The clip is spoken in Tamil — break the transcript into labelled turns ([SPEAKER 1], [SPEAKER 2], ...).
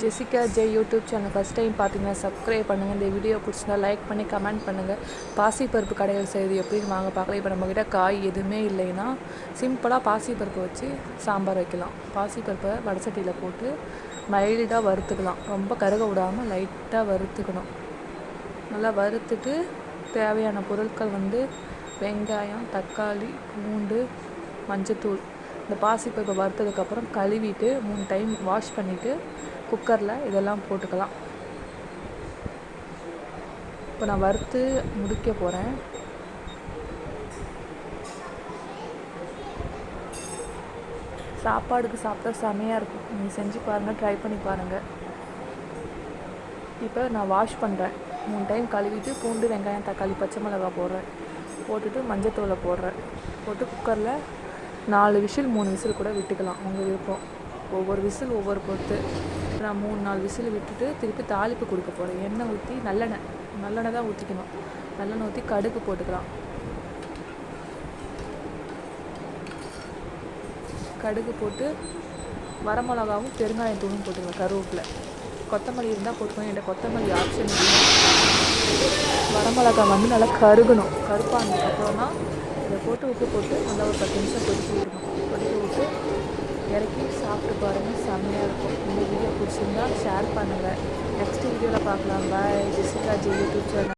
[SPEAKER 1] Jessica Jai YouTube channel first time பார்த்தீங்கன்னா சப்ஸ்கிரைப் பண்ணுங்கள் இந்த வீடியோ பிடிச்சிருந்தா லைக் பண்ணி கமெண்ட் பண்ணுங்கள் பாசிப்பருப்பு கடையில் செய்தி எப்படின்னு வாங்க பார்க்கலாம். இப்போ நம்மக்கிட்ட காய் எதுவுமே இல்லைன்னா சிம்பிளாக பாசிப்பருப்பு வச்சு சாம்பார் வைக்கலாம். பாசிப்பருப்பை வடசட்டியில் போட்டு மைல்டாக வறுத்துக்கலாம். ரொம்ப கருக விடாமல் லைட்டாக வறுத்துக்கணும். நல்லா வறுத்துட்டு தேவையான பொருட்கள் வந்து வெங்காயம் தக்காளி பூண்டு மஞ்சத்தூள் இந்த பாசிப்பருப்பை வறுத்ததுக்கப்புறம் கழுவிட்டு மூணு டைம் வாஷ் பண்ணிவிட்டு குக்கரில் இதெல்லாம் போட்டுக்கலாம். இப்போ நான் வறுத்து முடிக்க போகிறேன். சாப்பாடுக்கு சாப்பிட்டா செமையாக இருக்கும். நீங்கள் செஞ்சு பாருங்கள் ட்ரை பண்ணி பாருங்கள் இப்போ நான் வாஷ் பண்ணுறேன் மூணு டைம் கழுவிட்டு பூண்டு வெங்காயம் தக்காளி பச்சை மிளகாய் போடுறேன். போட்டுட்டு மஞ்சத்தூளை போடுறேன். போட்டு குக்கரில் நாலு விசில் மூணு விசில் கூட விட்டுக்கலாம் உங்கள் விருப்பம். ஒவ்வொரு விசில் ஒவ்வொரு பொறுத்து. நான் மூணு நாலு விசில் விட்டுட்டு திருப்பி தாளிப்பு கொடுக்க போகிறேன் எண்ணெய் ஊற்றி நல்லெண்ணெய் நல்லெண்ணெய் தான் ஊற்றிக்கணும் நல்லெண்ணெய் ஊற்றி கடுகு போட்டுக்கலாம். கடுகு போட்டு வரமிளகாவும் பெருங்காயம் தூளும் போட்டுக்கலாம் கருவேப்பில். கொத்தமல்லி இருந்தால் போட்டுக்கோங்க. என்கிட்ட கொத்தமல்லி ஆப்ஷன் வரமிளகா வந்து நல்லா கருகணும். கருப்பானதுக்கப்புறம் தான் இதை போட்டு உப்பு போட்டு நல்லா ஒரு பத்து நிமிஷம் கொதிக்க விடணும். கொதிக்க விட்டு இறக்கி சாப்பிட்டு பாருங்கள் செம்மையாக இருக்கும். இந்த வீடியோ பிடிச்சிருந்தா ஷேர் பண்ணுங்கள் நெக்ஸ்ட் வீடியோவில் பார்க்கலாம். Bye Jessica ji YouTube channel